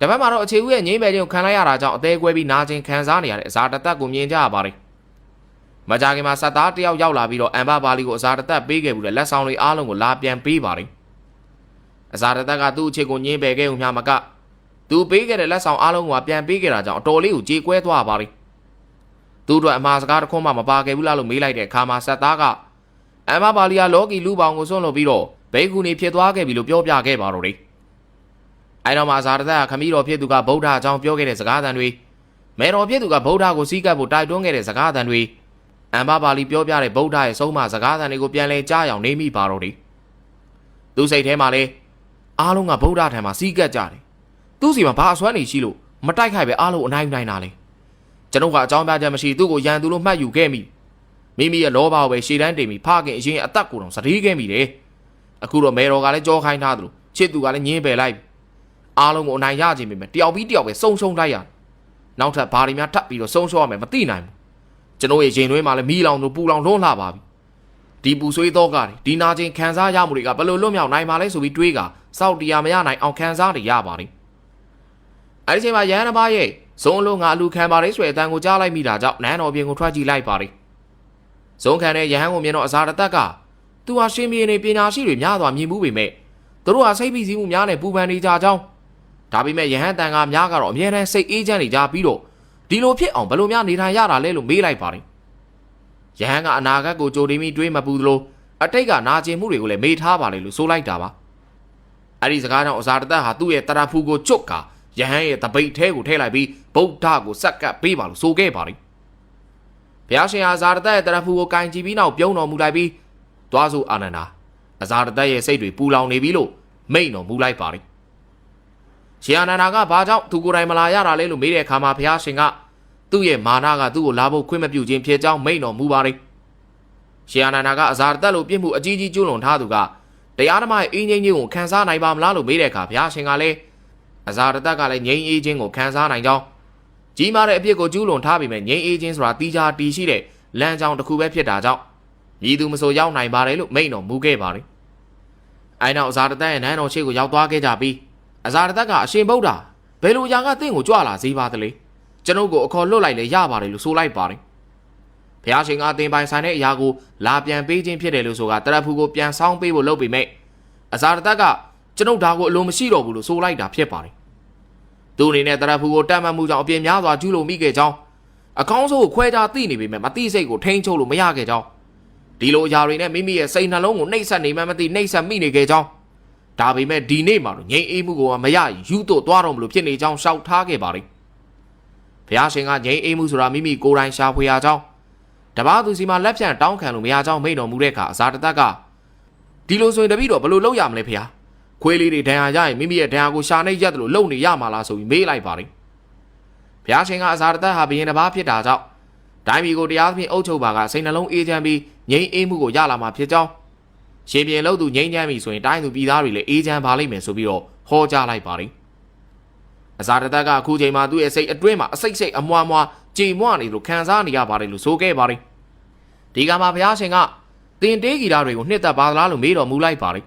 တစ်ဖက်မှာတော့အခြေဦးရဲ့ငိမ့်မယ်ခြင်းကိုခံလိုက်ရတာကြောင့်အသေးကွဲပြီးနာကျင်ခံစားနေရတဲ့အစာတသက်ကိုမြင်ကြရပါတယ်မကြခင်မှာစက်သားတယောက်ရောက်လာပြီးတော့အမ်ဘာပါလီကိုအစာတသက်ပေးခဲ့ဘူးလေလက်ဆောင်တွေအားလုံးကိုလာပြန်ပေးပါတယ်အစာတသက်ကသူ့အခြေကိုညင်းပယ်ခဲ့ုံမျှမကသူပေးခဲ့တဲ့လက်ဆောင်အားလုံးကိုပြန်ပေးခဲ့တာကြောင့်အတော်လေးကိုကြေကွဲသွားပါတယ်သူတို့အမှားစကားတစ်ခွန်းမှမပါခဲ့ဘူးလားလို့မေးလိုက်တဲ့အခါမှာစက်သားကအမ်ဘာပါလီယာလော်ကီလူပေါင်ကိုစွန့်လွတ်ပြီးတော့ဘိက္ခုနီဖြစ်သွားခဲ့ပြီလို့ပြောပြခဲ့ပါတော့တယ် အဲတော့မှအစာတသက်ကခမီးတော်ဖြစ်သူကဗုဒ္ဓအကြောင်းပြောခဲ့တဲ့စကားသံတွေမေတော်ဖြစ်သူကဗုဒ္ဓကိုစီးကပ်ဖို့တိုက်တွန်းခဲ့တဲ့စကားသံတွေအမ်ဘာပါလီပြောပြတဲ့ဗုဒ္ဓရဲ့ဆုံးမစကားသံတွေကိုပြန်လဲကြားအောင်နေမိပါတော့တယ်သူစိတ်ထဲမှာလဲအားလုံးကဗုဒ္ဓထံမှာစီးကပ်ကြတယ်သူ့စီမှာဘာအစွမ်းနေရှိလို့မတိုက်ခိုက်ပဲအားလုံးအနိုင်နိုင်တာလေကျွန်ုပ်ကအကြောင်းပြချက်မရှိသူ့ကိုရန်သူလို့မှတ်ယူခဲ့မိမိမိရဲ့လောဘကိုပဲရှေ့တန်းတင်ပြီးဖခင်အရင်အသက်ကိုယ်တော်စတီးခဲ့မိတယ်အခုတော့မေတော်ကလည်းကြောခိုင်းထားသလိုချစ်သူကလည်းညင်းပယ်လိုက် အားလုံးကိုအနိုင်ရခြင်းပဲတယောက်ပြီးတယောက်ပဲစုံစုံလိုက်ရနောက်ထပ်ဘာတွေများထပ်ပြီးတော့ဆုံးရှုံးရမယ်မသိနိုင်ဘူးကျွန်တော်ရဲ့ရင်သွေးမှာလည်းမီးလောင်တို့ပူလောင်လွန်းလှပါပြီဒီပူဆွေးတော့ကတွေဒီနာကျင်ခံစားရမှုတွေကဘယ်လိုလွတ်မြောက်နိုင်မှာလဲဆိုပြီးတွေးကစောက်တရားမရနိုင်အောင်ခံစားနေရပါတယ်အဲဒီချိန်မှာရဟန်းတစ်ပါးရဲ့ဇုံလုံးကအလူခံပါတယ်ဆိုတဲ့အတန်ကိုကြားလိုက်မိတာကြောင့်နန်းတော်ပြင်ကိုထွက်ကြည့်လိုက်ပါတယ်ဇုံခံတဲ့ရဟန်းကိုမြင်တော့အစာတသက်ကသူဟာရှင်ပြေနေပညာရှိတွေများစွာမြင်မှုပေမဲ့သူတို့ဟာစိတ်ဖိစီးမှုများနဲ့ပူပန်နေကြကြောင်း ဒါပေမဲ့ယဟန်တန်ကများကတော့အမြဲတမ်းစိတ်အေးချမ်းနေကြပြီးတော့ဒီလိုဖြစ်အောင်ဘယ်လိုများနေထိုင်ရတာလဲလို့မေးလိုက်ပါတယ်ယဟန်ကအနာဂတ်ကိုကြိုတင်ပြီးတွေးမပူသလိုအတိတ်ကနာကျင်မှုတွေကိုလည်းမေးထားပါလေလို့ဆိုလိုက်တာပါအဲ့ဒီစကားကြောင့်အစာတသက်ဟာသူ့ရဲ့တရဖူကိုကျွတ်ကာယဟန်ရဲ့တပိတ်ထဲကိုထည့်လိုက်ပြီးဗုဒ္ဓကိုစက်ကပ်ပေးပါလို့ဆိုခဲ့ပါတယ်ဘုရားရှင်ဟာအစာတသက်ရဲ့တရဖူကိုကင်ကြည့်ပြီးနောက်ပြုံးတော်မူလိုက်ပြီးသွားစုအာနန္ဒာအစာတသက်ရဲ့စိတ်တွေပူလောင်နေပြီလို့မိန့်တော်မူလိုက်ပါတယ် ရှင်အာနန္ဒာကဘာကြောင့်သူကိုယ်တိုင်မလာရတာလဲလို့မေးတဲ့အခါမှာဘုရားရှင်ကသူ့ရဲ့မာနကသူ့ကိုလာဖို့ခွင့်မပြုခြင်းဖြစ်ကြောင်းမိန့်တော်မူပါတယ်ရှင်အာနန္ဒာကအစာတသက်လို့ပြစ်မှုအကြီးကြီးကျူးလွန်ထားသူကတရားဓမ္မရဲ့အင်းငိမ့်ခြင်းကိုခံစားနိုင်ပါမလားလို့မေးတဲ့အခါဘုရားရှင်ကလည်းအစာတသက်ကလည်းငြိမ်းအေးခြင်းကိုခံစားနိုင်ကြောင်းကြီးမားတဲ့အပြစ်ကိုကျူးလွန်ထားပေမဲ့ငြိမ်းအေးခြင်းဆိုတာတီးခြားတီးရှိတဲ့လမ်းကြောင်းတစ်ခုပဲဖြစ်တာကြောင့်မြည်သူမဆိုရောက်နိုင်ပါတယ်လို့မိန့်တော်မူခဲ့ပါတယ်။အဲနောက်အစာတသက်ရဲ့နန်းတော်ရှိကိုရောက်သွားခဲ့ကြပြီး အစာတသက်ကအရှင်ဗုဒ္ဓဘယ်လိုຢာကတင့်ကိုကြွလာစေပါသလဲကျွန်ုပ်ကိုအခေါ်လွတ်လိုက်လေရပါတယ်လို့ဆိုလိုက်ပါတယ်။ဘုရားရှင်ကအသင်ပိုင်ဆိုင်တဲ့အရာကိုလာပြန်ပေးခြင်းဖြစ်တယ်လို့ဆိုတာတရဖူကိုပြန်ဆောင်ပေးဖို့လုပ်ပေမဲ့အစာတသက်ကကျွန်ုပ်ဒါကိုအလိုမရှိတော့ဘူးလို့ဆိုလိုက်တာဖြစ်ပါတယ်။သူအနေနဲ့တရဖူကိုတတ်မှတ်မှုကြောင့်အပြင်းများစွာကျူးလွန်မိခဲ့ကြောင်းအကောင်းဆုံးကိုခွဲခြားသိနေပေမဲ့မသိစိတ်ကိုထိန်းချုပ်လို့မရခဲ့ကြောင်းဒီလိုအရာတွေနဲ့မိမိရဲ့စိတ်နှလုံးကိုနှိပ်စက်နေမှမသိနှိပ်စက်မိနေခဲ့ကြောင်း ဒါပေမဲ့ဒီနေ့မှာတော့ငြိမ်အေးမှုကိုမရရင်ယူတော့သွားတော့မလို့ဖြစ်နေကြောင်းရှောက်ထားခဲ့ပါတယ်။ဘုရားရှင်ကငြိမ်အေးမှုဆိုတာမိမိကိုယ်တိုင်ရှာဖွေရကြောင်းတပားသူစီမှာလက်ဖြန့်တောင်းခံလို့မရကြောင်းမိန့်တော်မူတဲ့အခါအစာတသက်ကဒီလိုဆိုရင်တပည့်တော်ဘယ်လိုလုပ်ရမလဲဖေဟာခွေးလေးတွေဒဏ်ရာရရင်မိမိရဲ့ဒဏ်ရာကိုရှာနေရက်တယ်လို့လုံနေရမှာလားဆိုပြီးမေးလိုက်ပါတယ်ဘုရားရှင်ကအစာတသက်ဟာဘယင်တစ်ပါးဖြစ်တာကြောင့်တိုင်းပြည်ကိုတရားသဖြင့်အုပ်ချုပ်ပါကစိတ်နှလုံးအေးချမ်းပြီးငြိမ်းအေးမှုကိုရလာမှာဖြစ်ကြောင်း ရှင်ပြန်လို့သူငြိမ်းချမ်းပြီဆိုရင်တိုင်းသူပြည်သားတွေလည်းအေးချမ်းပါလိမ့်မယ်ဆိုပြီးတော့ဟောကြားလိုက်ပါတယ်အစာတသက်ကအခုချိန်မှာသူ့ရဲ့စိတ်အတွင်းမှာအစိတ်စိတ်အမွားမွားကြည်မွနေလို့ခံစားနေရပါတယ်လို့ဆိုခဲ့ပါတယ်ဒီကမှာဘုရားရှင်ကတင်တေးဂီတာတွေကိုနှစ်သက်ပါသလားလို့မေးတော်မူလိုက်ပါတယ်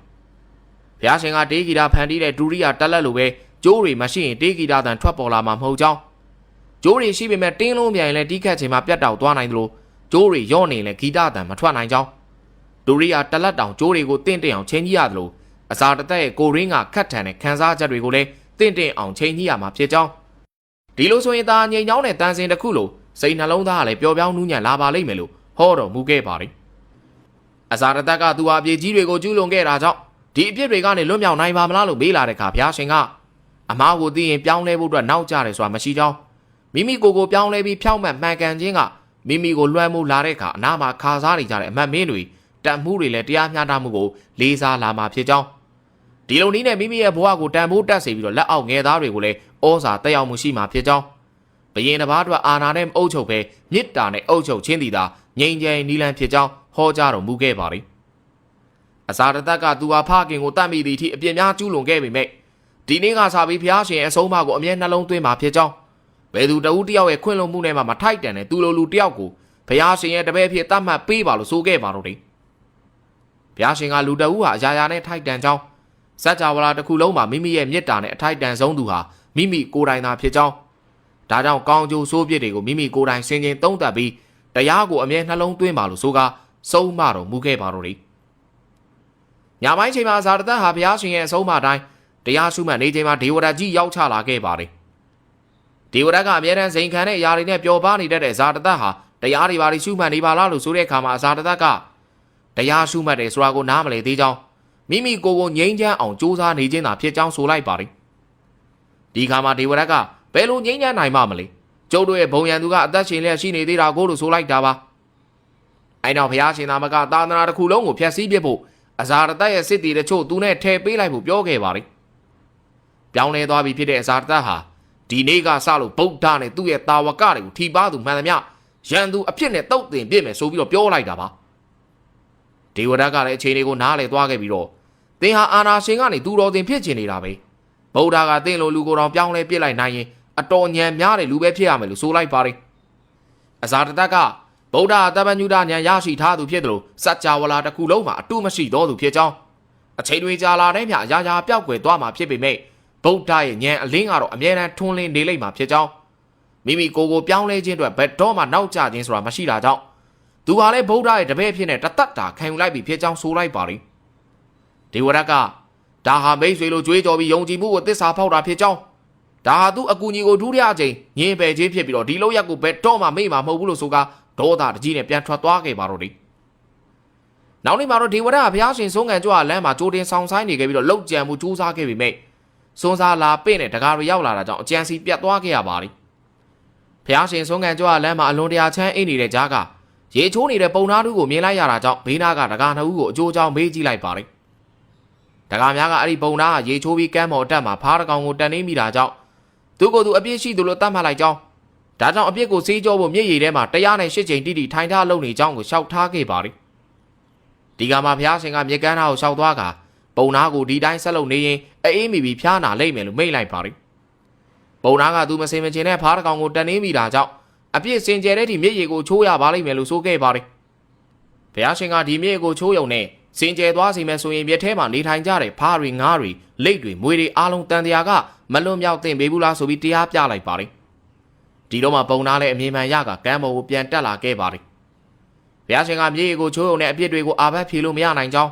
ဘုရားရှင်ကတေးဂီတာဖန်တီးတဲ့ဒူရိယာတက်လက်လိုပဲကျိုးတွေမရှိရင်တေးဂီတာတန်ထွက်ပေါ်လာမှာမဟုတ်ကြောင်းကျိုးတွေရှိပေမဲ့တင်းလုံးပြန်ရင်လည်းတီးခတ်ချိန်မှာပြတ်တောက်သွားနိုင်သလိုကျိုးတွေရော့နေရင်လည်းဂီတတန်မထွက်နိုင်ကြောင်း ဒူရိယာတက်လက်တောင်ကျိုးတွေကိုတင့်တင်အောင်ချင်းကြီးရသလိုအစာတသက်ရဲ့ကိုရင်းကခတ်ထန်တဲ့ခန်းစားချက်တွေကိုလည်းတင့်တင်အောင်ချင်းကြီးရမှာဖြစ်ကြောင်းဒီလိုဆိုရင်သာငြိမ်ချောင်းတဲ့တန်စင်တစ်ခုလိုစိတ်နှလုံးသားကလည်းပျော်ပြောင်းနူးညံ့လာပါလိမ့်မယ်လို့ဟောတော်မူခဲ့ပါတယ်အစာတသက်ကသူဟာအပြည့်ကြီးတွေကိုကျူးလွန်ခဲ့တာကြောင့်ဒီအပြစ်တွေကနေလွတ်မြောက်နိုင်ပါမလားလို့မေးလာတဲ့အခါဘုရားရှင်ကအမားကိုသိရင်ပြောင်းလဲဖို့အတွက်နောက်ကျတယ်ဆိုတာမရှိကြောင်းမိမိကိုယ်ကိုပြောင်းလဲပြီးဖြောင့်မတ်မှန်ကန်ခြင်းကမိမိကိုလွှမ်းမိုးလာတဲ့အခါအနာမှာခါစားနေကြတဲ့အမတ်မင်းတွေ တန်မှုတွေလည်းတရားမျှတမှုကိုလေးစားလာမှာဖြစ်ကြောင်းဒီလိုနည်းနဲ့မိမိရဲ့ဘဝကိုတန်ဖိုးတက်စေပြီးတော့လက်အောက်ငယ်သားတွေကိုလည်းဩဇာတက်ရောက်မှုရှိမှာဖြစ်ကြောင်းဘယင်တစ်ပါးအတွက်အာနာနဲ့အုပ်ချုပ်ပဲမေတ္တာနဲ့အုပ်ချုပ်ခြင်းတည်တာငြိမ်းချမ်းနီလန်းဖြစ်ကြောင်းဟောကြားတော်မူခဲ့ပါတယ်အစာတသက်ကသူဟာဖခင်ကိုတတ်မိသည့်အထိအပြစ်များကျူးလွန်ခဲ့ပေမဲ့ဒီနေ့ကစားပြီးဘုရားရှင်ရဲ့အဆုံးအမကိုအမြဲနှလုံးသွင်းမှာဖြစ်ကြောင်းဘယ်သူတဦးတယောက်ရဲ့ခွင့်လွန်မှုနဲ့မှမထိုက်တန်တဲ့သူလိုလူတယောက်ကိုဘုရားရှင်ရဲ့တပည့်ဖြစ်တတ်မှတ်ပေးပါလို့ဆိုခဲ့ပါတော့တယ် ဘုရားရှင်ကလူတဦးဟာအရာရာနဲ့ထိုက်တန်ကြောင်းစัจ java တစ်ခုလုံးမှာမိမိရဲ့မေတ္တာနဲ့အထိုက်တန်ဆုံးသူဟာမိမိကိုယ်တိုင်သာဖြစ်ကြောင်းဒါကြောင့်ကောင်းကျိုးဆိုးပြစ်တွေကိုမိမိကိုယ်တိုင်ဆင်ခြင်သုံးသပ်ပြီးတရားကိုအမြဲနှလုံးသွင်းပါလို့ဆိုကာစုံမတော်မူခဲ့ပါတော့တယ်ညပိုင်းချိန်မှာဇာတသက်ဟာဘုရားရှင်ရဲ့အဆုံးအမတိုင်းတရားရှုမှတ်နေချိန်မှာဒေဝရတ်ကြီးရောက်ချလာခဲ့ပါတယ်ဒေဝရတ်ကအမြဲတမ်းစိန်ခံတဲ့အရာတွေနဲ့ပျော်ပါနေတတ်တဲ့ဇာတသက်ဟာတရားတွေပါလိရှုမှတ်နေပါလားလို့ဆိုတဲ့အခါမှာဇာတသက်က တရားရှုမှတ်တယ်ဆိုတာကိုနားမလည်သေးကြောင်းမိမိကိုယ်ကိုငြိမ်းချမ်းအောင်ကြိုးစားနေခြင်းသာဖြစ်ကြောင်းဆိုလိုက်ပါတယ်ဒီခါမှာဒေဝရက်ကဘယ်လိုငြိမ်းချမ်းနိုင်မှမလဲကျုပ်တို့ရဲ့ဘုံရန်သူကအသက်ရှင်လျက်ရှိနေသေးတာကိုလို့ဆိုလိုက်တာပါအဲ့တော့ဘုရားရှင်သာမကသာသနာတစ်ခုလုံးကိုဖျက်ဆီးပစ်ဖို့အဇာရတရဲ့စစ်တီတချို့သူနဲ့ထည့်ပေးလိုက်ဖို့ပြောခဲ့ပါတယ်ပြောင်းလဲသွားပြီဖြစ်တဲ့အဇာရတဟာဒီနေ့ကစလို့ဗုဒ္ဓနဲ့သူ့ရဲ့တာဝကတွေကိုထိပါသူမှန်သမျှရန်သူအဖြစ်နဲ့တုတ်တင်ပြစ်မယ်ဆိုပြီးတော့ပြောလိုက်တာပါ ဒေဝဒတ်ကလည်းအချိန်လေးကိုနားလည်သွားခဲ့ပြီးတော့သင်ဟာအာနာရှင်ကနေသူတော်တင်ဖြစ်ချင်နေတာပဲဗုဒ္ဓကသင်လိုလူကိုယ်တော်ပြောင်းလဲပြစ်လိုက်နိုင်ရင်အတော်ညံများတဲ့လူပဲဖြစ်ရမယ်လို့ဆိုလိုက်ပါတယ်အဇာတတကဗုဒ္ဓအတပညုဒဉာဏ်ရရှိထားသူဖြစ်တယ်လို့စัจ java လာတစ်ခုလုံးမှာအတုမရှိသောသူဖြစ်ကြောင်းအချိန်တွေကြာလာတဲ့မြအရာရာပျောက်ကွယ်သွားမှာဖြစ်ပေမဲ့ဗုဒ္ဓရဲ့ဉာဏ်အလင်းကတော့အမြဲတမ်းထွန်းလင်းနေလိမ့်မှာဖြစ်ကြောင်းမိမိကိုယ်ကိုပြောင်းလဲခြင်းအတွက်ဘယ်တော့မှနောက်ကျခြင်းဆိုတာမရှိတာကြောင့် သူဟာလည်းဗုဒ္ဓရဲ့တပည့်ဖြစ်နေတသက်တာခံယူလိုက်ပြီးဖြစ်ကြောင်းဆိုလိုက်ပါလိဒေဝရတ်ကဒါဟာမိတ်ဆွေလိုကြွေးကြော်ပြီးယုံကြည်မှုကိုသစ္စာဖောက်တာဖြစ်ကြောင်းဒါဟာသူ့အကူအညီကိုဒုတိယအကြိမ်ညင်ပယ်ခြင်းဖြစ်ပြီးတော့ဒီလောက်ရက်ကိုဘယ်တော့မှမေ့မှာမဟုတ်ဘူးလို့ဆိုကဒေါသတကြီးနဲ့ပြန်ထွက်သွားခဲ့ပါတော့တယ်နောက်နေ့မှာတော့ဒေဝရတ်ကဘုရားရှင်ဆုံးခံကြွလမ်းမှာကြိုတင်ဆောင်ဆိုင်နေခဲ့ပြီးတော့လောက်ကြံမှုစူးစမ်းခဲ့ပြီးမိတ်စွန်းစားလာပင့်တဲ့တကားတွေရောက်လာတာကြောင့်အကြံစီပြတ်သွားခဲ့ရပါတယ်ဖះရှင်ဆုံးခံကြွလမ်းမှာအလွန်တရာချမ်းအိတ်နေတဲ့ကြားက ရေချိုးနေတဲ့ပုံသားတို့ကိုမြင်လိုက်ရတာကြောင့်ဘေးနာကတကားနှစ်ဦးကိုအကျိုးကြောင့်မေးကြည့်လိုက်ပါတယ်တကားများကအဲ့ဒီပုံသားကရေချိုးပြီးကမ်းပေါ်တက်မှာဖားတကောင်ကိုတန်နေမိတာကြောင့်သူကိုယ်သူအပြစ်ရှိသူလို့တတ်မှတ်လိုက်ကြောင်းဒါကြောင့်အပြစ်ကိုစေးကြောဖို့မျက်ရည်ထဲမှာတရားနဲ့ရှစ်ချိန်တိတိထိုင်ထားလုံနေကြောင်းကိုရှောက်ထားခဲ့ပါတယ်ဒီကမှာဖះရှင်ကမြေကမ်းသားကိုရှောက်သွားကပုံသားကိုဒီတိုင်းဆက်လုပ်နေရင်အေးမိပြီးဖျားနာလိမ့်မယ်လို့မိတ်လိုက်ပါတယ်ပုံနာကသူမစင်မချင်တဲ့ဖားတကောင်ကိုတန်နေမိတာကြောင့် အပြစ်စင်ကြယ်တဲ့ဒီမြစ်ရေကိုချိုးရပါလိမ့်မယ်လို့ဆိုခဲ့ပါတယ်။ဘုရားရှင်ကဒီမြစ်ကိုချိုးယုံနဲ့စင်ကြယ်သွားစီမယ်ဆိုရင်မြစ်ထဲမှာနေထိုင်ကြတဲ့ဖားတွေငါးတွေလိတ်တွေမွေတွေအားလုံးတန်တရားကမလွန်မြောက်သင့်ပေဘူးလားဆိုပြီးတရားပြလိုက်ပါတယ်။ဒီတော့မှပုံနာလည်းအမြင်မှန်ရကကမ်းပေါ်ကိုပြန်တက်လာခဲ့ပါတယ်။ဘုရားရှင်ကမြစ်ရေကိုချိုးယုံနဲ့အပြစ်တွေကိုအာဘတ်ဖြေလို့မရနိုင်ကြောင်း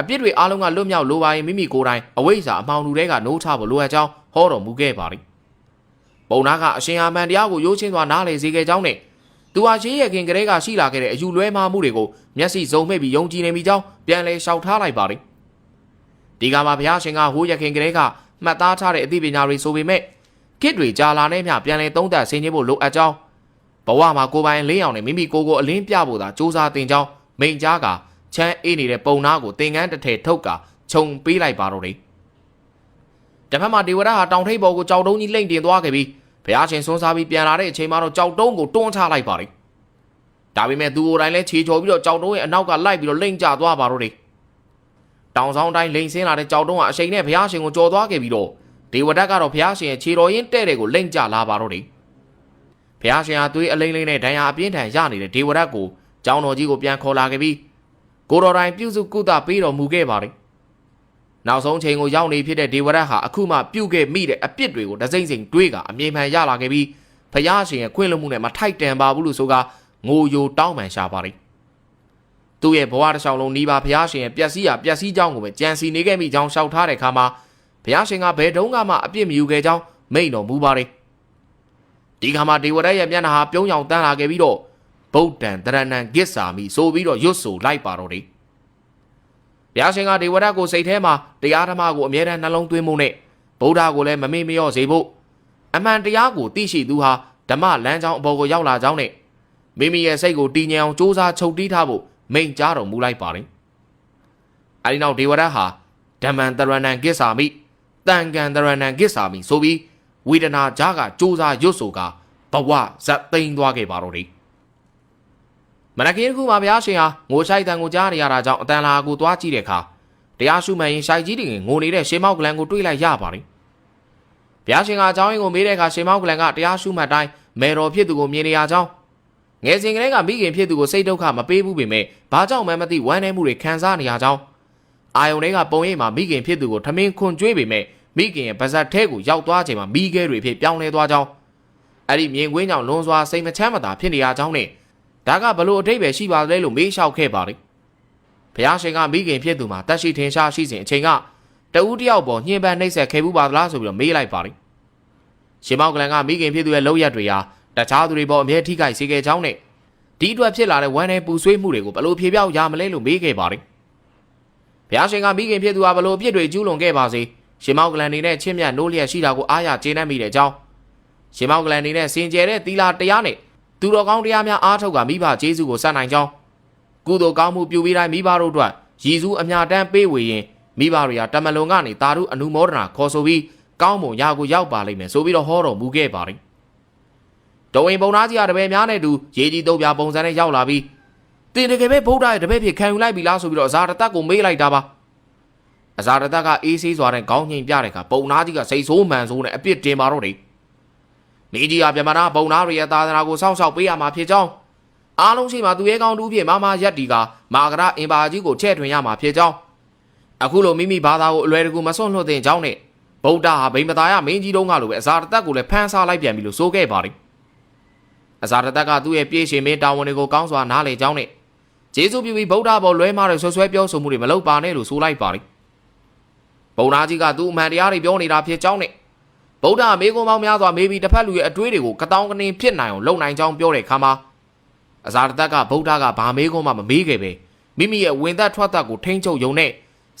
အပြစ်တွေအားလုံးကလွတ်မြောက်လိုပါရင်မိမိကိုယ်တိုင်အဝိဇ္ဇာအမှောင်လူတွေကနိုးချဖို့လိုအပ်ကြောင်းဟောတော်မူခဲ့ပါတယ် ပုံနာကအရှင်အာမန်တရားကိုရိုးချင်းစွာနားလည်စေခဲ့ကြောင်းနဲ့သူဟာရှေးရခင်ကလေးကရှိလာခဲ့တဲ့အယူလွဲမှားမှုတွေကိုမျက်စိစုံမဲ့ပြီးယုံကြည်နေမိကြောင်းပြန်လဲလျှောက်ထားလိုက်ပါတယ်ဒီကမှာဘုရားရှင်ကဟိုးရခင်ကလေးကမှတ်သားထားတဲ့အသိပညာတွေဆိုပေမဲ့ကိတ်တွေကြာလာနေမြပြန်လဲသုံးသပ်ဆင်ခြင်ဖို့လိုအပ်ကြောင်းဘဝမှာကိုယ်ပိုင်လင်းအောင်နဲ့မိမိကိုယ်ကိုအလင်းပြဖို့သာစူးစမ်းတင်ကြောင်းမိန်ကြားကချမ်းအေးနေတဲ့ပုံနာကိုသင်္ကန်းတစ်ထည်ထုတ်ကခြုံပေးလိုက်ပါတော့တယ်တဖက်မှာဒေဝရဟာတောင်ထိပ်ပေါ်ကိုကြောက်တုံးကြီးလိမ့်တင်သွားခဲ့ပြီး ဘုရားရှင်ဆွန်းစားပြီးပြန်လာတဲ့အချိန်မှာတော့ကြောက်တုံးကိုတွန်းချလိုက်ပါတယ်ဒါပေမဲ့သူကိုယ်တိုင်လည်းခြေချော်ပြီးတော့ကြောက်တုံးရဲ့အနောက်ကလိုက်ပြီးတော့လိမ့်ကျသွားပါတော့တယ်တောင်ဆောင်တိုင်းလိမ့်ဆင်းလာတဲ့ကြောက်တုံးကအချိန်နဲ့ဘုရားရှင်ကိုကြော်သွားခဲ့ပြီးတော့ဒေဝဒတ်ကတော့ဘုရားရှင်ရဲ့ခြေတော်ရင်းတဲ့တဲ့ကိုလိမ့်ကျလာပါတော့တယ်ဘုရားရှင်ဟာသွေးအလိမ့်လိမ့်နဲ့ဒဏ်ရာအပြင်းထန်ရနေတဲ့ဒေဝဒတ်ကိုကျောင်းတော်ကြီးကိုပြန်ခေါ်လာခဲ့ပြီးကိုတော်တိုင်ပြုစုကုသပေးတော်မူခဲ့ပါတယ် နောက်ဆုံးချိန်ကိုရောက်နေဖြစ်တဲ့ဒေဝရတ်ဟာအခုမှပြုတ်ခဲ့မိတဲ့အပြစ်တွေကိုတစိမ့်စိမ့်တွေးကအမြင်မှန်ရလာခဲ့ပြီးဖယားရှင်ရဲ့ခွင့်လွှတ်မှုနဲ့မထိုက်တန်ပါဘူးလို့ဆိုကငိုယိုတောင်းပန်ရှာပါတယ်သူ့ရဲ့ဘဝတစ်လျှောက်လုံးနီးပါးဘုရားရှင်ရဲ့ပျက်စီးရာပျက်စီးကြောင်းကိုပဲကြံစီနေခဲ့မိကြောင်းရှောက်ထားတဲ့အခါမှာဘုရားရှင်ကဘယ်တုန်းကမှအပြစ်မယူခဲ့ကြောင်းမိန့်တော်မူပါတယ်ဒီခါမှာဒေဝရတ်ရဲ့မျက်နှာဟာပြုံးရောင်တန်းလာခဲ့ပြီးတော့ဗုဒ္ဓံတရဏံဂစ္ဆာမိဆိုပြီးတော့ရွတ်ဆိုလိုက်ပါတော့တယ် ဘုရားရှင်ကဒေဝရကိုစိတ်ထဲမှာတရားဓမ္မကိုအမြဲတမ်းနှလုံးသွင်းမှုနဲ့ဗုဒ္ဓကိုလည်းမမေ့မလျော့စေဖို့အမှန်တရားကိုသိရှိသူဟာဓမ္မလမ်းကြောင်းအပေါ်ကိုရောက်လာကြောင်းနဲ့မိမိရဲ့စိတ်ကိုတည်ငြိမ်အောင်စူးစမ်းချုပ်တီးထားဖို့မိန့်ကြားတော်မူလိုက်ပါတယ်။အဲဒီနောက်ဒေဝရဟာဓမ္မံတရဏံကိစ္ဆာမိတန်ကံတရဏံကိစ္ဆာမိဆိုပြီးဝေဒနာကြားကစူးစမ်းရွတ်ဆိုကဘဝဇတ်သိမ်းသွားခဲ့ပါတော့တယ် မနက်ခင်းတစ်ခုမှာဘုရားရှင်ဟာငိုဆိုင်တန်ကိုကြားနေရတာကြောင့်အတန်လာကိုသွားကြည့်တဲ့အခါတရားရှုမှန်ရင်ရှိုက်ကြီးတွေငိုနေတဲ့ရှေမောက်ကလန်ကိုတွေးလိုက်ရပါတယ်။ဘုရားရှင်ကအကြောင်းရင်းကိုမေးတဲ့အခါရှေမောက်ကလန်ကတရားရှုမှတ်တိုင်းမေတော်ဖြစ်သူကိုမြင်နေရကြောင်းငယ်စဉ်ကလေးကမိခင်ဖြစ်သူကိုစိတ်ဒုက္ခမပေးဘူးပေမဲ့ဘာကြောင့်မှမသိဝမ်းနည်းမှုတွေခံစားနေရကြောင်းအာယုန်တွေကပုံရိပ်မှာမိခင်ဖြစ်သူကိုထမင်းခွန်ကျွေးပေမဲ့မိခင်ရဲ့ပါဇက်ထဲကိုရောက်သွားချိန်မှာမိခဲတွေဖြစ်ပြောင်းလဲသွားကြောင်းအဲ့ဒီမြင်ကွင်းကြောင့်လွန်စွာစိတ်မချမ်းမသာဖြစ်နေရကြောင်းနဲ့ ဒါကဘလို့အထိပ္ပယ်ရှိပါလဲလို့မေးလျှောက်ခဲ့ပါလေဘုရားရှင်ကမိခင်ဖြစ်သူမှာတက်ရှိထင်ရှားရှိစဉ်အချိန်ကတဦးတယောက်ပေါ်ညှဉ်းပန်းနှိပ်စက်ခဲ့ဘူးပါသလားဆိုပြီးတော့မေးလိုက်ပါလေရှင်မောက်ကလန်ကမိခင်ဖြစ်သူရဲ့လောက်ရက်တွေဟာတခြားသူတွေပေါ်အမြဲထိခိုက်စေခဲ့ကြောင်းနဲ့ဒီအတွက်ဖြစ်လာတဲ့ဝမ်းနဲ့ပူဆွေးမှုတွေကိုဘလို့ဖြေပြောက်ရမလဲလို့မေးခဲ့ပါလေဘုရားရှင်ကမိခင်ဖြစ်သူဟာဘလို့အပြစ်တွေကျူးလွန်ခဲ့ပါစေရှင်မောက်ကလန်နေနဲ့ချင်းမြတ်နိုးလျက်ရှိတာကိုအားရကျေနပ်မိတဲ့အကြောင်းရှင်မောက်ကလန်နေနဲ့စင်ကြယ်တဲ့သီလာတရားနဲ့ သူတော်ကောင်းတရားများအားထုတ်ကမိဘကျေးဇူးကိုစနိုင်ကြောင်းကုသိုလ်ကောင်းမှုပြုပြီးတိုင်းမိဘတို့အတွက်ရည်စူးအမြတမ်းပေးဝေရင်မိဘတွေကတမလွန်ကနေတာရုအနုမောဒနာခေါ်ဆိုပြီးကောင်းမွန်ရာကိုရောက်ပါလိမ့်မယ်ဆိုပြီးတော့ဟောတော်မူခဲ့ပါတယ်။တော်ဝင်ပုံသားကြီးကတပည့်များနဲ့တူရေကြီးတုပ်ပြပုံစံနဲ့ရောက်လာပြီးတင်တကယ်ပဲဗုဒ္ဓရဲ့တပည့်ဖြစ်ခံယူလိုက်ပြီလားဆိုပြီးတော့အဇာတတကိုမေးလိုက်တာပါ။အဇာတတကအေးဆေးစွာနဲ့ခေါင်းငိမ်ပြတဲ့အခါပုံသားကြီးကစိတ်ဆိုးမှန်ဆိုးနဲ့အပြစ်တင်ပါတော့တယ်။ မိကြီးကပြမနာပုံသားတွေရဲ့သာသနာကိုစောင့်ရှောက်ပေးရမှာဖြစ်ကြောင်းအားလုံးရှိမှသူရဲကောင်းတူဖြစ်မမရက်ဒီကမာကရအင်ပါကြီးကိုချဲ့ထွင်ရမှာဖြစ်ကြောင်းအခုလိုမိမိဘာသာကိုအလွယ်တကူမစွန့်လွတ်သင့်ကြောင်းနဲ့ဗုဒ္ဓဟာဗိမ္မာယမင်းကြီးတုံးကလိုပဲအဇာတတက်ကိုလည်းဖန်ဆားလိုက်ပြန်ပြီလို့ဆိုခဲ့ပါတယ်အဇာတတက်ကသူ့ရဲ့ပြေးရှင်မင်းတာဝန်တွေကိုကောင်းစွာနားလည်ကြောင်းနဲ့ဂျေဇုပြုပြီးဗုဒ္ဓဘောလွဲမားတဲ့ဆွဆွဲပြောဆိုမှုတွေမလုပ်ပါနဲ့လို့ဆိုလိုက်ပါတယ်ဘုံသားကြီးကသူ့အမှန်တရားတွေပြောနေတာဖြစ်ကြောင်းနဲ့ ဗုဒ္ဓမေကွန်ပေါင်းများစွာမေးပြီးတစ်ဖက်လူရဲ့အတွေးတွေကိုကတောင်းကနေဖြစ်နိုင်အောင်လုပ်နိုင်ကြောင်းပြောတဲ့အခါမှာအဇာတတက်ကဗုဒ္ဓကဘာမေကွန်မှမမေးခဲ့ပဲမိမိရဲ့ဝင်သက်ထွက်သက်ကိုထိန်းချုပ်ယုံနဲ့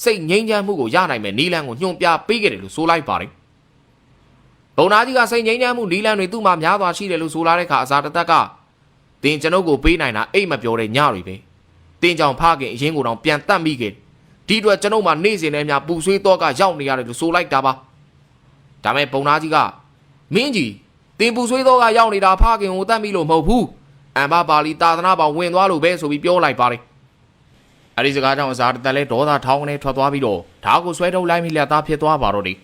စိတ်ငြိမ်းချမ်းမှုကိုရနိုင်မဲ့နီလန်ကိုညွှန်ပြပေးခဲ့တယ်လို့ဆိုလိုက်ပါတယ်။ဘုံသားကြီးကစိတ်ငြိမ်းချမ်းမှုနီလန်တွေသူ့မှာများစွာရှိတယ်လို့ဆိုလာတဲ့အခါအဇာတတက်ကတင်ကျွန်ုပ်ကိုပေးနိုင်တာအိတ်မပြောတဲ့ညတွေပဲ။တင်ကြောင်ဖခင်အရင်ကိုတော့ပြန်တတ်မိခဲ့ဒီအတွက်ကျွန်ုပ်မှနေ့စဉ်နဲ့များပူဆွေးတော့ကရောက်နေရတယ်လို့ဆိုလိုက်တာပါ။ ဒါမဲ့ဘုံသားကြီးကမင်းကြီးတင်ပူဆွေးတော့ကရောက်နေတာဖခင်ကိုတတ်မိလို့မဟုတ်ဘူး။အမ်ဘာပါလီတာသနာပေါဝင်သွားလို့ပဲဆိုပြီးပြောလိုက်ပါတယ်။အဲဒီစကားကြောင့်အဇာတတလဲဒေါသထောင်းကနေထွက်သွားပြီးတော့ဓာတ်ကိုဆွဲထုတ်လိုက်မိလက်သားဖြစ်သွားပါတော့တယ်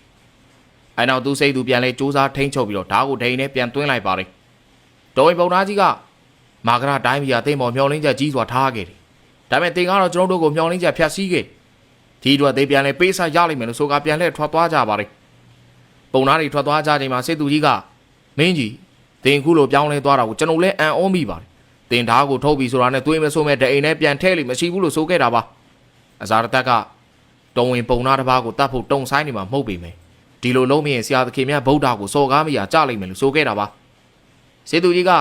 ။အဲနောက်သူစိတ်သူပြန်လဲစူးစားထိန်းချုပ်ပြီးတော့ဓာတ်ကိုဒိန်နဲ့ပြန်သွင်းလိုက်ပါတယ်။ဒေါ်ဝင်ပုံသားကြီးကမာဂရတိုင်းပြည်ကတိမ်ပေါ်မျောလင်းချက်ကြီးစွာထားခဲ့တယ်။ဒါပေမဲ့တင်ကတော့ကျွန်တော်တို့ကိုမျောလင်းချက်ဖျက်ဆီးခဲ့။ဒီအတွက် they ပြန်လဲပေးစားရလိမ့်မယ်လို့ဆိုကပြန်လဲထွက်သွားကြပါတယ်။ ပုံသားတွေထွက်သွားကြချိန်မှာစိတ်သူကြီးကမင်းကြီးတင်ခုလိုပြောင်းလဲသွားတာကိုကျွန်တော်လည်းအံ့ဩမိပါတယ်။တင်ဓာတ်ကိုထုတ်ပြီးဆိုတာနဲ့သွေးမဆိုးမဲ့ဒအိမ်နဲ့ပြန်ထည့်လိမ့်မရှိဘူးလို့ဆိုခဲ့တာပါ။အဇာရတက်ကတုံဝင်ပုံနာတစ်ပါးကိုတတ်ဖို့တုံဆိုင်နေမှာမဟုတ်ပေမယ့်ဒီလိုလုံးမရင်ဆရာသခင်မြတ်ဗုဒ္ဓကိုစော်ကားမရကြလိမ့်မယ်လို့ဆိုခဲ့တာပါ။စေသူကြီးက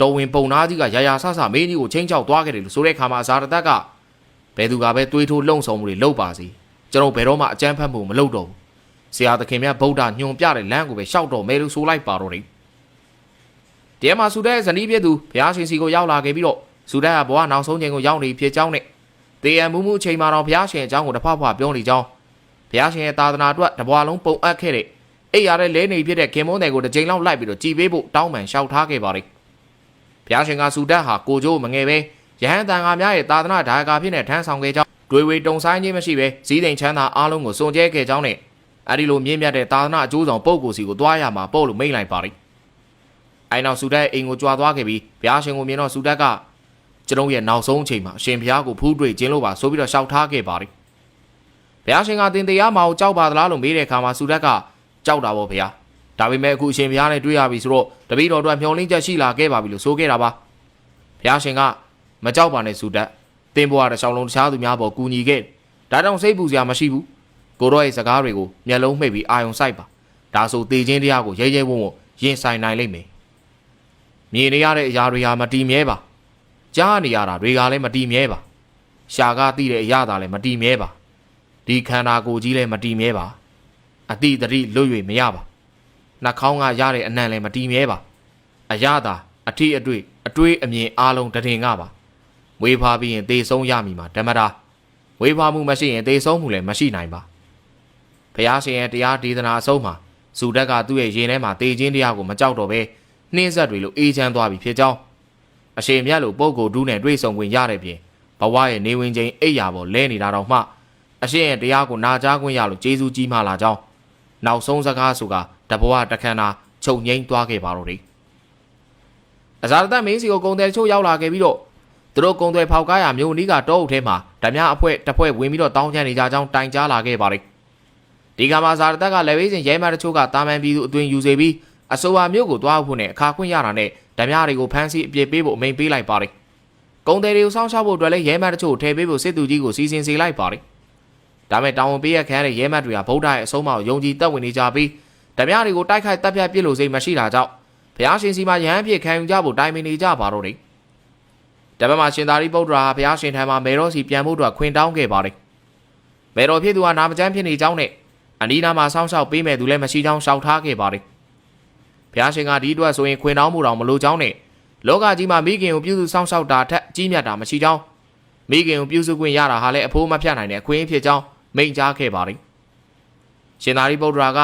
တုံဝင်ပုံနာကြီးကရာရာဆဆမင်းကြီးကိုချင်းချောက်သွားခဲ့တယ်လို့ဆိုတဲ့အခါမှာအဇာရတက်ကဘယ်သူကပဲတွေးထိုးလှုံ့ဆော်မှုတွေလုပ်ပါစေကျွန်တော်ဘယ်တော့မှအကြမ်းဖက်မှုမလုပ်တော့ဘူး ဆရာသခင်မြတ်ဗုဒ္ဓညွန်ပြတဲ့လမ်းကိုပဲရှောက်တော်မယ်လို့ဆိုလိုက်ပါတော့တယ်တဲမှာဆူတဲ့ဇနီးပြည့်သူဘုရားရှင်စီကိုရောက်လာခဲ့ပြီးတော့ဆူတဲ့ကဘဝနောက်ဆုံးချိန်ကိုရောက်နေဖြစ်ကြောင်းနဲ့တေယံမှုမှုအချိန်မှာတော့ဘုရားရှင်အကြောင်းကိုတစ်ဖက်ဖက်ပြောနေကြောင်းဘုရားရှင်ရဲ့သာသနာအတွက်တဘွားလုံးပုံအပ်ခဲ့တဲ့အိပ်ရတဲ့လဲနေဖြစ်တဲ့ခင်မုန်းတယ်ကိုတစ်ချိန်လောက်လိုက်ပြီးတော့ကြည်ပေးဖို့တောင်းပန်လျှောက်ထားခဲ့ပါတယ်ဘုရားရှင်ကဆူတဲ့ဟာကိုကျိုးမငယ်ပဲယဟန်တန်ဃာများရဲ့သာသနာဒါယကာဖြစ်နေထမ်းဆောင်ခဲ့ကြောင်းတွေဝေတုံဆိုင်ခြင်းမရှိပဲစည်းစိမ်ချမ်းသာအားလုံးကိုစုံကျဲခဲ့ကြောင်းနဲ့ အဲဒီလိုမြင့်မြတ်တဲ့သာသနာအကျိုးဆောင်ပုဂ္ဂိုလ်စီကိုတွားရမှာပို့လို့မိန့်လိုက်ပါတယ်။အဲနောက်ဆူတက်အိမ်ကိုကြွားသွားခဲ့ပြီးဘုရားရှင်ကိုမြင်တော့ဆူတက်ကကျွန်ုပ်ရဲ့နောက်ဆုံးအချိန်မှာအရှင်ဘုရားကိုဖူးတွေ့ခြင်းလို့ပါဆိုပြီးတော့ရှောက်ထားခဲ့ပါတယ်။ဘုရားရှင်ကတင်တရားမအောင်ကြောက်ပါသလားလို့မေးတဲ့အခါမှာဆူတက်ကကြောက်တာပေါ့ဘုရား။ဒါပေမဲ့အခုအရှင်ဘုရားနဲ့တွေ့ရပြီဆိုတော့တပည့်တော်တို့မျှော်လင့်ချက်ရှိလာခဲ့ပါပြီလို့ဆိုခဲ့တာပါ။ဘုရားရှင်ကမကြောက်ပါနဲ့ဆူတက်။တင်းဘွားတစ်ချောင်းလုံးတခြားသူများပေါ်ကူညီခဲ့။ဒါကြောင့်စိတ်ပူစရာမရှိဘူး။ ကိုရောရဲ့စကားတွေကိုမျက်လုံးမှိတ်ပြီးအာယုံစိုက်ပါ။ဒါဆိုတေခြင်းတရားကိုရဲရဲဝံ့ဝံ့ရင်ဆိုင်နိုင်လိမ့်မယ်။မြင်နေရတဲ့အရာတွေဟာမတည်မြဲပါ။ကြားနေရတာတွေကလည်းမတည်မြဲပါ။ရှာကားသိတဲ့အရာသာလည်းမတည်မြဲပါ။ဒီခန္ဓာကိုယ်ကြီးလည်းမတည်မြဲပါ။အတိတတိလွတ်၍မရပါ။နှာခေါင်းကရတဲ့အနံလည်းမတည်မြဲပါ။အရာသာအထီးအတွေ့အတွေးအမြင်အားလုံးတည်ငါပါ။ဝေဖာပြီးရင်သေဆုံးရမည်မှာဓမ္မတာဝေဖာမှုမရှိရင်သေဆုံးမှုလည်းမရှိနိုင်ပါ ဘုရားရှင်ရဲ့တရားဒေသနာအဆုံးမှာဇူတက်ကသူ့ရဲ့ရင်ထဲမှာတေခြင်းတရားကိုမကြောက်တော့ပဲနှင်းဆက်တွေလိုအေးချမ်းသွားပြီဖြစ်ကြောင်းအရှင်မြတ်လိုပုံကိုဒူးနဲ့တွေ့ဆုံခွင့်ရတဲ့ပြင်ဘဝရဲ့နေဝင်ချိန်အိပ်ရာပေါ်လဲနေတာတော့မှအရှင်ရဲ့တရားကိုနာကြားခွင့်ရလို့ကျေးဇူးကြီးမှလာကြောင်းနောက်ဆုံးစကားဆိုကတဘဝတခန္ဓာချုပ်ငိမ့်သွားခဲ့ပါတော့တယ်အဇာရတမင်းစီကိုကုံတယ်ချို့ရောက်လာခဲ့ပြီးတော့သူတို့ကုံသွဲဖောက်ကားရမျိုးနီးကတောအုပ်ထဲမှာဓမြအဖွဲတစ်ဖွဲဝင်ပြီးတော့တောင်းချမ်းနေကြကြောင်းတိုင်ကြားလာခဲ့ပါတယ်။တ ဒီကမှာဇာတတက်ကလည်းဝေးစဉ်ရဲမတ်တချို့ကတာမန်ပြည်သူအသွင်ယူစေပြီးအဆိုပါမျိုးကိုတွားဖို့နဲ့အခါခွင့်ရတာနဲ့ဓမြတွေကိုဖမ်းဆီးအပြစ်ပေးဖို့အမိန့်ပေးလိုက်ပါတယ်။ကုံတယ်တွေကိုစောင့်ရှောက်ဖို့အတွက်လည်းရဲမတ်တချို့ထည့်ပေးဖို့စစ်သူကြီးကိုစီစဉ်စေလိုက်ပါတယ်။ဒါမဲ့တောင်ဝန်ပေးရခန်းတဲ့ရဲမတ်တွေကဗုဒ္ဓရဲ့အဆုံးအမကိုယုံကြည်တက်ဝင်နေကြပြီးဓမြတွေကိုတိုက်ခိုက်တပ်ဖြတ်ပစ်လို့စိတ်မရှိတာကြောင့်ဘုရားရှင်စီမှာရဟန်းဖြစ်ခံယူကြဖို့တိုင်ပင်နေကြပါတော့တယ်။တပတ်မှာရှင်သာရိပုတ္တရာဟာဘုရားရှင်ထံမှာမေတော်စီပြန်ဖို့အတွက်ခွင်တောင်းခဲ့ပါတယ်။မေတော်ဖြစ်သူဟာနာမကျမ်းဖြစ်နေကြောင်းနဲ့ အနီးနားမှာစောင့်ရှောက်ပေးမဲ့သူလည်းမရှိကြောင်းရှောက်ထားခဲ့ပါတယ်။ဘုရားရှင်ကဒီအတွက်ဆိုရင်ခွင်တောင်းမှုတော်မလိုကြောင်းနဲ့လောကကြီးမှာမိခင်ကိုပြုစုစောင့်ရှောက်တာထက်ကြီးမြတ်တာမရှိကြောင်းမိခင်ကိုပြုစုခွင့်ရတာဟာလည်းအဖိုးမဖြတ်နိုင်တဲ့အခွင့်အရေးဖြစ်ကြောင်းမိန့်ကြားခဲ့ပါတယ်။ရှင်သာရိပုတ္တရာက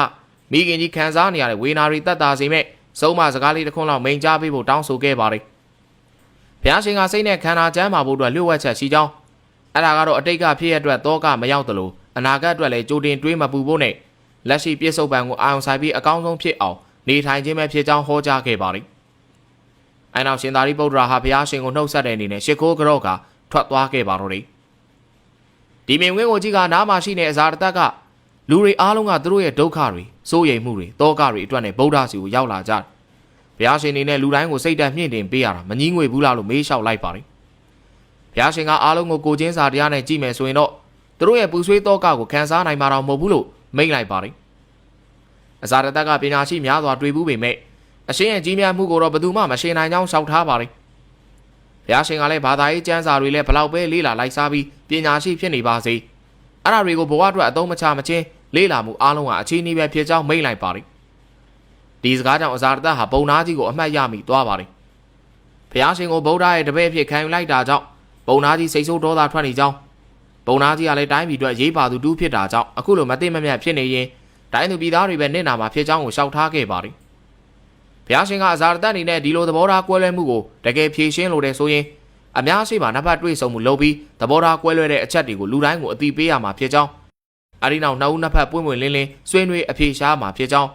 မိခင်ကြီးခံစားနေရတဲ့ဝေနာရီတတ်တာစီမဲ့စုံမစကားလေးတစ်ခွန်းလောက်မိန့်ကြားပေးဖို့တောင်းဆိုခဲ့ပါတယ်။ဘုရားရှင်ကစိတ်နဲ့ခန္ဓာကျမ်းမာဖို့အတွက်လျှို့ဝှက်ချက်ရှိကြောင်းအဲ့ဒါကတော့အတိတ်ကဖြစ်ရတဲ့တောကမရောက်သလို အနာဂတ်အတွက်လည်းကြိုတင်တွေးမပူဖို့နဲ့လက်ရှိပြစ္ဆုတ်ပံကိုအာရုံစိုက်ပြီးအကောင်းဆုံးဖြစ်အောင်နေထိုင်ခြင်းပဲဖြစ်ကြောင်းဟောကြားခဲ့ပါတယ်။အဲနောက်ရှင်သာရိပုတ္တရာဟာဘုရားရှင်ကိုနှုတ်ဆက်တဲ့အနေနဲ့ရှ िख ိုးကြော့ကထွက်သွားခဲ့ပါတော့တယ်။ဒီမြင်ကွင်းကိုကြီးကနားမှာရှိနေအဇာတတကလူတွေအားလုံးကသူတို့ရဲ့ဒုက္ခတွေစိုးရိမ်မှုတွေတောကတွေအတွက်နဲ့ဗုဒ္ဓစီကိုရောက်လာကြတယ်။ဘုရားရှင်နေနဲ့လူတိုင်းကိုစိတ်တက်မြင့်တင်ပေးရတာမငင်းငွေဘူးလားလို့မေးလျှောက်လိုက်ပါတယ်။ဘုရားရှင်ကအားလုံးကိုကိုချင်းစာတရားနဲ့ကြည့်မယ်ဆိုရင်တော့ သူတို့ရဲ့ပူဆွေးတောကကိုခံစားနိုင်မှာတော့မဟုတ်ဘူးလို့မိန့်လိုက်ပါတယ်။အဇာတတကပညာရှိများစွာတွေ့ဘူးပေမဲ့အရှင်းရဲ့ကြီးမြတ်မှုကိုတော့ဘယ်သူမှမရှင်းနိုင်ကြောင်းရှောက်ထားပါတယ်။ဘုရားရှင်ကလည်းဘာသာရေးကျမ်းစာတွေလည်းဘလောက်ပဲလေးလာလိုက်စားပြီးပညာရှိဖြစ်နေပါစေ။အဲ့ဒါတွေကိုဘဝအတွက်အသုံးမချမချင်းလေးလာမှုအားလုံးကအချင်းအီးပဲဖြစ်ကြောင်းမိန့်လိုက်ပါတယ်။ဒီစကားကြောင့်အဇာတတဟာပုံနာကြီးကိုအမှတ်ရမိသွားပါတယ်။ဘုရားရှင်ကိုဗုဒ္ဓရဲ့တပည့်ဖြစ်ခံယူလိုက်တာကြောင့်ပုံနာကြီးစိတ်ဆိုးဒေါသထွက်နေကြောင်း ပုံနာကြီးကလည်းတိုင်းပြည်အတွက်ရေးပါသူတူးဖြစ်တာကြောင့်အခုလိုမသိမမြတ်ဖြစ်နေရင်တိုင်းသူပြည်သားတွေပဲနင့်နာမှာဖြစ်ကြောင်းကိုရှောက်ထားခဲ့ပါတယ်။ဘုရားရှင်ကအဇာတတအနေနဲ့ဒီလိုသဘောထားကွဲလွဲမှုကိုတကယ်ဖြေရှင်းလို့တဲ့ဆိုရင်အများရှိမှနှစ်ဖက်တွေ့ဆုံမှုလုပ်ပြီးသဘောထားကွဲလွဲတဲ့အချက်တွေကိုလူတိုင်းကိုအသိပေးရမှာဖြစ်ကြောင်းအဲဒီနောက်နှစ်ဦးနှစ်ဖက်ပွင့်ပွင့်လင်းလင်းဆွေးနွေးအဖြေရှားမှာဖြစ်ကြောင်း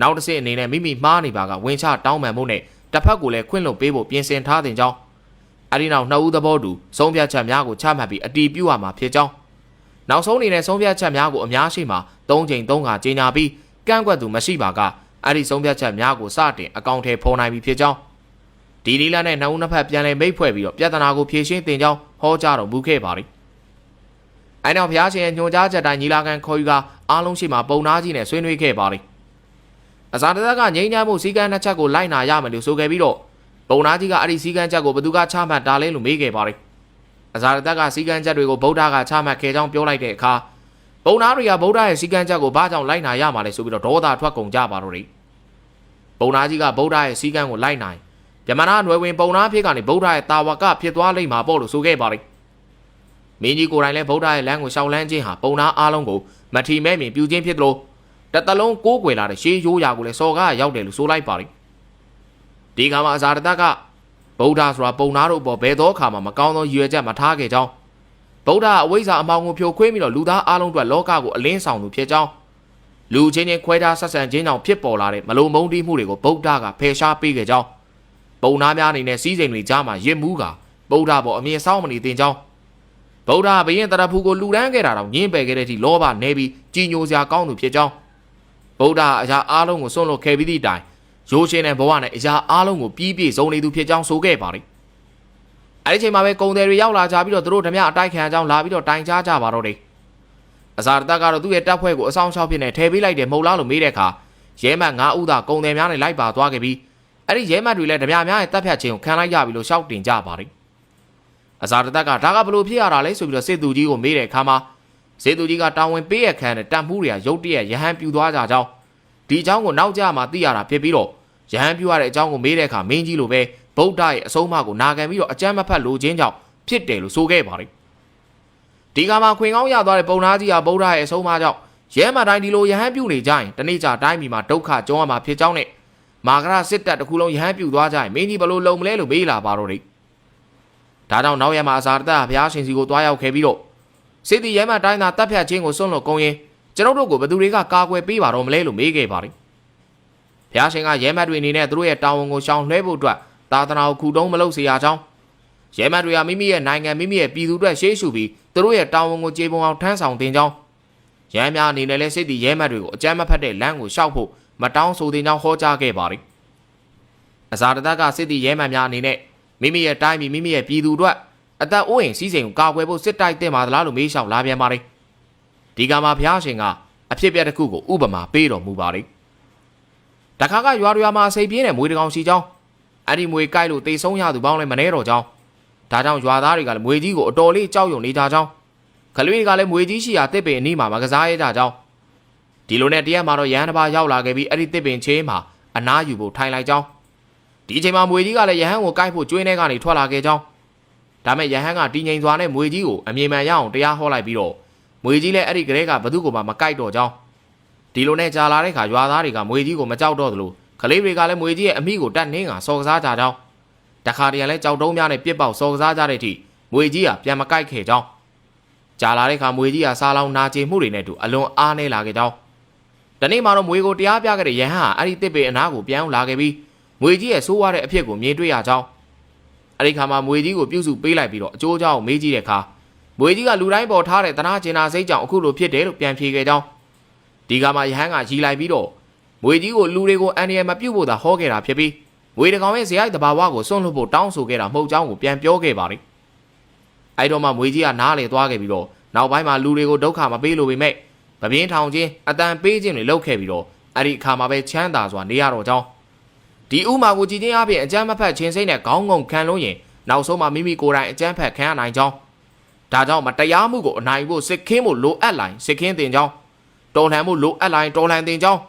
နောက်တစ်ဆင့်အနေနဲ့မိမိမှားနေပါကဝင်ချတောင်းပန်မှုနဲ့တစ်ဖက်ကိုလည်းခွင့်လွှတ်ပေးဖို့ပြင်ဆင်ထားတဲ့ကြောင်း အဲဒီနောက်နှစ်ဦးသဘောတူဆုံးဖြတ်ချက်များကိုချမှတ်ပြီးအတီးပြုတ်ရမှာဖြစ်ကြောင်းနောက်ဆုံးအနေနဲ့ဆုံးဖြတ်ချက်များကိုအများရှိမှ၃ချိန်၃ခါကြေညာပြီးကန့်ကွက်သူမရှိပါကအဲ့ဒီဆုံးဖြတ်ချက်များကိုစတင်အကောင့်ထဲဖော်နိုင်ပြီဖြစ်ကြောင်းဒီနီလာနဲ့နှစ်ဦးနှစ်ဖက်ပြန်လည်မိတ်ဖွဲ့ပြီးတော့ပြဿနာကိုဖြေရှင်းတင်ကြောင်းဟောကြားတော်မူခဲ့ပါသည်။အဲနောက်ဘုရားရှင်ရဲ့ညွှန်ကြားချက်တိုင်းညီလာခံခေါ်ယူကအားလုံးရှိမှပုံနာကြီးနဲ့ဆွေးနွေးခဲ့ပါသည်။အဇာတသက်ကငိမ့်ညမ်းမှုစည်းကမ်းနှစ်ချက်ကိုလိုက်နာရမယ်လို့ဆိုခဲ့ပြီးတော့ ပုံနာကြီးကအဲ့ဒီစည်းကမ်းချက်ကိုဘသူကချမှတ်တာလဲလို့မေးခဲ့ပါသည်။အဇာတသက်ကစည်းကမ်းချက်တွေကိုဗုဒ္ဓကချမှတ်ခဲ့ကြောင်းပြောလိုက်တဲ့အခါပုံနာတွေကဗုဒ္ဓရဲ့စည်းကမ်းချက်ကိုဘာကြောင့်လိုက်နာရမှာလဲဆိုပြီးတော့ဒေါသထွက်ကုန်ကြပါတော့တယ်။ပုံနာကြီးကဗုဒ္ဓရဲ့စည်းကမ်းကိုလိုက်နိုင်ယမနာနွယ်ဝင်ပုံနာဖြစ်ကနေဗုဒ္ဓရဲ့တာဝကဖြစ်သွားလိမ့်မှာပေါ့လို့ဆိုခဲ့ပါတယ်။မင်းကြီးကိုယ်တိုင်လည်းဗုဒ္ဓရဲ့လမ်းကိုရှောင်လန်းခြင်းဟာပုံနာအားလုံးကိုမထီမဲ့မြင်ပြုခြင်းဖြစ်သလိုတတလုံးကိုးကွယ်လာတဲ့ရှေးရိုးရာကိုလည်းစော်ကားရောက်တယ်လို့ဆိုလိုက်ပါတယ်။ ဒီကမှာအဇာတတကဗုဒ္ဓဆိုတာပုံနာတို့ပေါ်ဘယ်သောအခါမှမကောင်းသောရည်ရွယ်ချက်မထားခဲ့ကြောင်းဗုဒ္ဓအဝိဇ္ဇာအမောင်ကိုဖြိုခွင်းပြီးတော့လူသားအားလုံးအတွက်လောကကိုအလင်းဆောင်သူဖြစ်ကြောင်းလူချင်းချင်းခွဲခြားဆက်ဆံခြင်းကြောင့်ဖြစ်ပေါ်လာတဲ့မလုံမုန်းတီးမှုတွေကိုဗုဒ္ဓကဖယ်ရှားပေးခဲ့ကြောင်းပုံနာများအနေနဲ့စီးစိမ်တွေကြားမှာရစ်မှုကဗုဒ္ဓပေါ်အမြင်ဆောင်မနေသင်ကြောင်းဗုဒ္ဓဘယင်တရဖူကိုလူရန်ခဲ့တာတော့ညင်းပယ်ခဲ့တဲ့အထိလောဘနေပြီးကြီးညိုစရာကောင်းသူဖြစ်ကြောင်းဗုဒ္ဓအရာအားလုံးကိုစွန့်လွတ်ခဲ့ပြီးသည့်တိုင် ရိုးရှင်းတဲ့ဘဝနဲ့အရာအားလုံးကိုပြီးပြည့်စုံနေသူဖြစ်ကြောင်းဆိုခဲ့ပါတယ်အဲဒီချိန်မှာပဲကုံတယ်တွေရောက်လာကြပြီးတော့သူတို့ဓမြအတိုက်ခံအကြောင်းလာပြီးတော့တိုင်ကြားကြပါတော့တယ်အဇာတတကတော့သူ့ရဲ့တပ်ဖွဲ့ကိုအဆောင်ရှောက်ဖြစ်နေထဲပေးလိုက်တယ်မဟုတ်လားလို့မေးတဲ့အခါရဲမတ်၅ဦးသာကုံတယ်များနဲ့လိုက်ပါသွားခဲ့ပြီးအဲ့ဒီရဲမတ်တွေလည်းဓမြများရဲ့တပ်ဖြတ်ခြင်းကိုခံလိုက်ရပြီလို့ရှောက်တင်ကြပါတယ်အဇာတတကဒါကဘလို့ဖြစ်ရတာလဲဆိုပြီးတော့စစ်သူကြီးကိုမေးတဲ့အခါမှာစစ်သူကြီးကတာဝန်ပေးရခံတဲ့တန်မှုတွေကရုတ်တရက်ရဟန်းပြူသွားကြကြောင်း ဒီအကြောင်းကိုနောက်ကြမှသိရတာဖြစ်ပြီးတော့ရဟန်းပြူရတဲ့အကြောင်းကိုမေးတဲ့အခါမင်းကြီးလိုပဲဗုဒ္ဓရဲ့အဆုံးအမကိုနာခံပြီးတော့အကြမ်းမဖက်လိုခြင်းကြောင့်ဖြစ်တယ်လို့ဆိုခဲ့ပါတယ်ဒီကမှာခွင်ကောင်းရသွားတဲ့ပုံနာကြီးဟာဗုဒ္ဓရဲ့အဆုံးအမကြောင့်ရဲမတိုင်းဒီလိုရဟန်းပြုနေကြရင်တနေ့ကျတိုင်းပြည်မှာဒုက္ခကြုံရမှာဖြစ်ကြောင်းနဲ့မာဂရစစ်တပ်တစ်ခုလုံးရဟန်းပြုသွားကြရင်မင်းကြီးဘလို့လုံမလဲလို့မေးလာပါတော့တယ်ဒါကြောင့်နောက်ရမှာအစာတတ်ဘုရားရှင်စီကိုတွားရောက်ခဲ့ပြီးတော့စေတီရဲမတိုင်းသာတပ်ဖြတ်ခြင်းကိုစွန့်လွတ်ကုန်ရင် ကျွန်တော်တို့ကိုဘယ်သူတွေကကာကွယ်ပေးပါတော့မလဲလို့မေးခဲ့ပါတယ်ဘုရားရှင်ကရဲမတ်တွေအနေနဲ့သူတို့ရဲ့တာဝန်ကိုရှောင်လွှဲဖို့အတွက်သာသနာကိုခုတုံးမလုပ်စေရကြောင်းရဲမတ်တွေကမိမိရဲ့နိုင်ငံမိမိရဲ့ပြည်သူအတွက်ရှေးရှုပြီးသူတို့ရဲ့တာဝန်ကိုကြေပုံအောင်ထမ်းဆောင်တင်ကြောင်းရဟန်းများအနေနဲ့လည်းစိတ်တည်ရဲမတ်တွေကိုအကြမ်းမဖက်တဲ့လမ်းကိုရှောက်ဖို့မတောင်းဆိုတဲ့ကြောင်းဟောကြားခဲ့ပါတယ်အဇာတတကစစ်တည်ရဲမတ်များအနေနဲ့မိမိရဲ့တိုင်းပြည်မိမိရဲ့ပြည်သူတို့အသက်အိုးအိမ်စီးစိမ်ကိုကာကွယ်ဖို့စစ်တိုက်တင်ပါသလားလို့မေးလျှောက်လာပြန်ပါတယ် ဒီကမှာဘုရားရှင်ကအဖြစ်အပျက်တစ်ခုကိုဥပမာပေးတော်မူပါတယ်တခါကရွာရွာမှာစိတ်ပြင်းတဲ့မွေးတကောင်ရှိကြောင်းအဲ့ဒီမွေကိုက်လို့တေဆုံးရသူပေါင်းလည်းမနှဲတော့ကြောင်းဒါကြောင့်ရွာသားတွေကလည်းမွေကြီးကိုအတော်လေးကြောက်ရွံ့နေကြကြောင်းကလေးတွေကလည်းမွေကြီးရှိရာတစ်ပင်အနီးမှာမကစားရဲကြကြောင်းဒီလိုနဲ့တရက်မှာတော့ရဟန်းတစ်ပါးရောက်လာခဲ့ပြီးအဲ့ဒီတစ်ပင်ချေးမှာအနားယူဖို့ထိုင်လိုက်ကြောင်းဒီအချိန်မှာမွေကြီးကလည်းရဟန်းကိုကိုက်ဖို့ကျွေးနေကနေထွက်လာခဲ့ကြောင်းဒါမဲ့ရဟန်းကတည်ငြိမ်စွာနဲ့မွေကြီးကိုအမြင်မှန်ရအောင်တရားဟောလိုက်ပြီးတော့ မွေကြီးလည်းအဲ့ဒီကလေးကဘသူ့ကိုမှမကိုက်တော့ကြောင်းဒီလိုနဲ့ကြာလာတဲ့ခါရွာသားတွေကမွေကြီးကိုမကြောက်တော့သလိုကလေးတွေကလည်းမွေကြီးရဲ့အမိကိုတတ်နှင်းကစော်ကစားကြကြောင်းတခါတည်းကလည်းကြောက်တုံးများနဲ့ပြစ်ပေါက်စော်ကစားကြတဲ့အထိမွေကြီးကပြန်မကိုက်ခဲ့ကြောင်းကြာလာတဲ့ခါမွေကြီးကစားလောင်းနာကျင်မှုတွေနဲ့အတူအလွန်အားနေလာခဲ့ကြောင်းဒီနေ့မှာတော့မွေကိုတရားပြခဲ့တဲ့ယဟန်ဟာအဲ့ဒီတစ်ပေအနားကိုပြန်လာခဲ့ပြီးမွေကြီးရဲ့ဆိုးဝါးတဲ့အဖြစ်ကိုမြင်တွေ့ရကြောင်းအဲ့ဒီခါမှာမွေကြီးကိုပြုစုပေးလိုက်ပြီးတော့အကျိုးအကြောင်းကိုမေးကြည့်တဲ့အခါ မွေကြီးကလူတိုင်းပေါ်ထားတဲ့တနာကျင်နာစိတ်ကြောင့်အခုလိုဖြစ်တယ်လို့ပြန်ဖြေခဲ့ကြောင်းဒီကမှာယဟန်ကရီလိုက်ပြီးတော့မွေကြီးကိုလူတွေကိုအန်ဒီယယ်မပြုတ်ဖို့သာဟောခဲ့တာဖြစ်ပြီးမွေတကောင်ရဲ့ဇေယိုက်တဘာဝကိုစွန့်လွတ်ဖို့တောင်းဆိုခဲ့တာမဟုတ်ကြောင်းကိုပြန်ပြောခဲ့ပါတယ်အဲ့တော့မှမွေကြီးကနားလေသွားခဲ့ပြီးတော့နောက်ပိုင်းမှာလူတွေကိုဒုက္ခမပေးလို့ပေမဲ့ဗပြင်းထောင်ချင်းအတန်ပေးခြင်းတွေလုပ်ခဲ့ပြီးတော့အဲ့ဒီအခါမှာပဲချမ်းသာစွာနေရတော့ကြောင်းဒီဥမာကိုကြည်ချင်းအပြင်အကျမ်းမဖက်ခြင်းစိတ်နဲ့ခေါင်းငုံခံလို့ရင်နောက်ဆုံးမှမိမိကိုယ်တိုင်အကျမ်းဖက်ခံရနိုင်ကြောင်း ဒါကြောင့်မတရားမှုကိုအနိုင်ဖို့စစ်ခင်းဖို့လိုအပ်လိုက်စစ်ခင်းတင်ကြောင်းတော်လှန်မှုလိုအပ်လိုက်တော်လှန်တင်ကြောင်း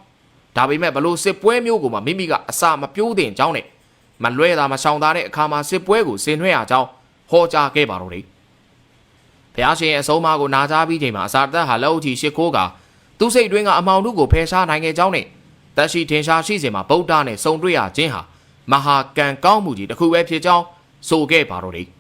ဒါပေမဲ့ဘလို့စစ်ပွဲမျိုးကိုမှမိမိကအစာမပြိုးတင်ကြောင်းနဲ့မလွဲတာမဆောင်တာတဲ့အခါမှာစစ်ပွဲကိုဆင်နွှဲရကြောင်းဟောကြားခဲ့ပါတော့တယ်ဘုရားရှင်ရဲ့အဆုံးအမကိုနာကြားပြီးချိန်မှာအစာတက်ဟာလက်အုပ်ကြီးရှ िख ိုးကသူ့စိတ်တွင်းကအမောင်တို့ကိုဖယ်ရှားနိုင်ခဲ့ကြောင်းနဲ့တက်ရှိထင်ရှားရှိစဉ်မှာဗုဒ္ဓနဲ့စုံတွေ့ရခြင်းဟာမဟာကံကောင်းမှုကြီးတစ်ခုပဲဖြစ်ကြောင်းဆိုခဲ့ပါတော့တယ်။